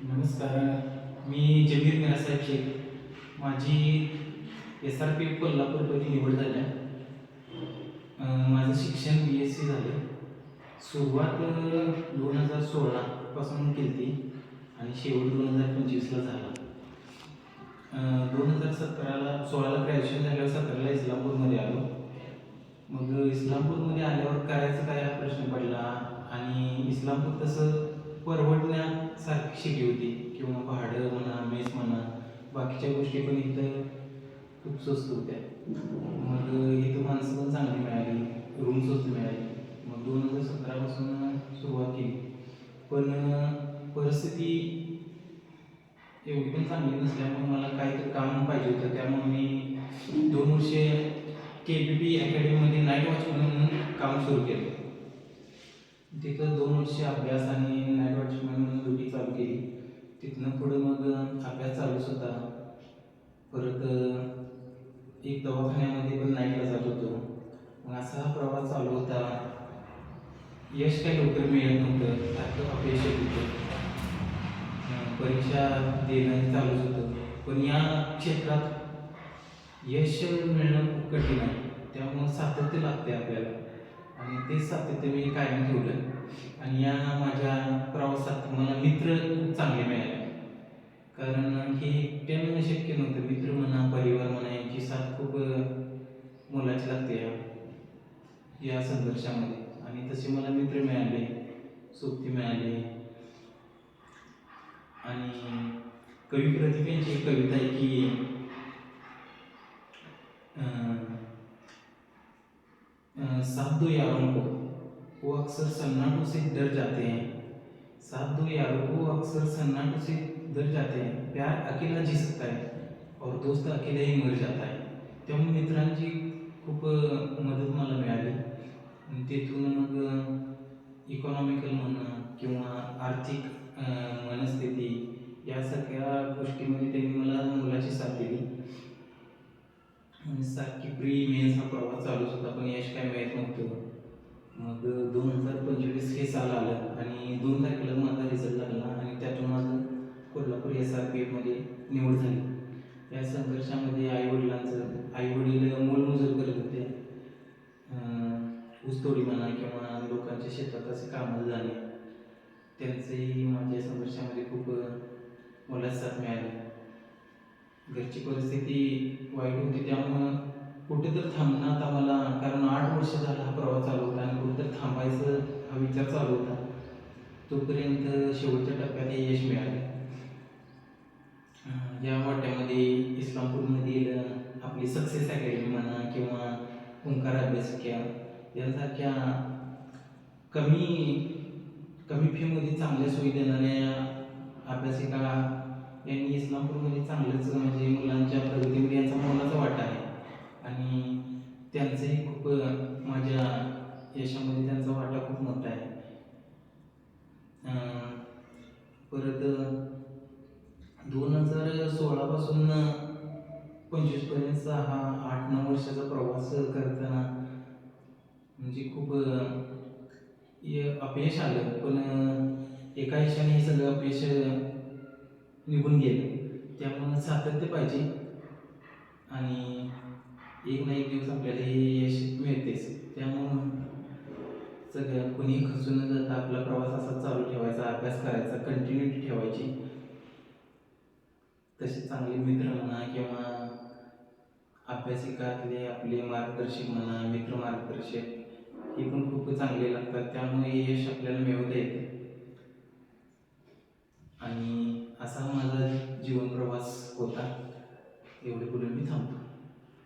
नमस्कार मी जमीर मिरासाहेब शेख. माझी S R P कोल्हापूरपैकी निवड झाली आहे. माझं शिक्षण बी एस सी झालं. सुरुवात दोन हजार सोळापासून केली ती आणि शेवट दोन हजार पंचवीसला झाला. दोन हजार सतराला सोळाला ग्रॅज्युएशन झाल्यावर सतराला इस्लामपूरमध्ये आलो. मग इस्लामपूरमध्ये आल्यावर करायचं काय हा प्रश्न पडला आणि इस्लामपूर तसं परवडण्यासारखी शिकली होती. किंवा भाडं म्हणा मेस म्हणा बाकीच्या गोष्टी पण इथं खूप स्वस्त होत्या. मग इथं माणसं पण चांगली मिळाली रूम स्वस्त मिळाली. मग दोन हजार सतरापासून सुरुवात केली. पण परिस्थिती एवढी पण चांगली नसल्यामुळे मला काहीतरी काम पाहिजे होतं. त्यामुळे मी दोन वर्षे के बी पी अकॅडमीमध्ये नाईट वॉच म्हणून काम सुरू केलं. तिथं दोन वर्ष अभ्यास आणि नाईट वॉचमॅन म्हणून ड्युटी चालू केली. तिथनं पुढं मग अभ्यास चालूच होता. परत एक दवाखान्यामध्ये पण नाईटला जात होतो. मग असा हा प्रवास चालू होता. यश काही लवकर मिळत नव्हतं. सारखं अपयश होतं. परीक्षा देणं चालूच होतं. पण या क्षेत्रात यश मिळणं खूप कठीण आहे. त्यामुळं सातत्य लागते आपल्याला. आणि तेच सातत्य मी कायम ठेवलं. आणि या माझ्या प्रवासात मला मित्र खूप चांगले मिळाले. कारण हे एकट्यानं शक्य नव्हतं. मित्र म्हणा परिवार म्हणा यांची साथ खूप मोलाची लागते या या संघर्षामध्ये. आणि तसे मला मित्र मिळाले सोबती मिळाली. आणि कवी प्रतिभेंची यांची कविता आहे की साधु दो यारों को वो अक्सर सन्नाटों से डर जाते हैं। साधु दो यारों को अक्सर सन्नाटों से डर जाते हैं। प्यार अकेला जी सकता है और दोस्त अकेलाही मर जाता है। त्यामुळे मित्रांची खूप मदत मला मिळाली। तिथून मग इकॉनॉमिकल म्हणा किंवा आर्थिक मनस्थिती या सगळ्या गोष्टीमध्ये त्यांनी मला मुलाची सारखी प्री मेन्स हा प्रवास चालूच होता पण यश काय मिळत नव्हतं. मग दोन हजार पंचवीस हे साल आलं आणि दोन तारखेला माझा रिझल्ट लागला आणि त्यातून माझं कोल्हापूर एस आर पी एफमध्ये निवड झाली. या संघर्षामध्ये आईवडिलांचं आईवडील मोलमजूर करत होते. ऊसतोडी म्हणा किंवा लोकांच्या शेतात असे कामाला जाणे त्यांचंही माझ्या संघर्षामध्ये खूप मला साथ मिळाली. घरची परिस्थिती वाईट होती त्यामुळं कुठे थांबणं आता मला कारण आठ वर्ष झाला हा प्रवास चालू होता आणि कुठेतरी थांबायचं हा विचार चालू होता. तोपर्यंत शेवटच्या टप्प्यात हे यश मिळाले. या वाट्यामध्ये इस्लामपूरमधील आपली सक्सेस अकॅडमी म्हणा किंवा ओंकार अभ्यासिका यासारख्या कमी कमी फीमध्ये चांगल्या सोयी देणाऱ्या अभ्यासिका यांनी इस्लामपूरमध्ये चांगलंच म्हणजे मुलांच्या प्रगतीमध्ये यांचा मोलाचा वाटा आहे. आणि त्यांचंही खूप माझ्या यशामध्ये त्यांचा वाटा खूप मोठा आहे. परत दोन हजार सोळापासून पंचवीसपर्यंतचा हा आठ नऊ वर्षाचा प्रवास करताना म्हणजे खूप य- अपयश आलं. पण एका हिशाने हे सगळं अपयश निघून गेलं. त्यामुळं सातत्य पाहिजे. आणि एक ना एक दिवस आपल्याला हे यश मिळतेच. त्यामुळं सगळं कोणी खचून न जाता आपला प्रवास असा चालू ठेवायचा अभ्यास करायचा कंटिन्युटी ठेवायची. तसे चांगले मित्र म्हणा किंवा अभ्यासिकातले आपले मार्गदर्शक म्हणा मित्र मार्गदर्शक हे पण खूप चांगले लागतात. त्यामुळे यश आपल्याला मिळवता येते. आणि असा माझा जीवन प्रवास होता. एवढे बोलून मी थांबतो.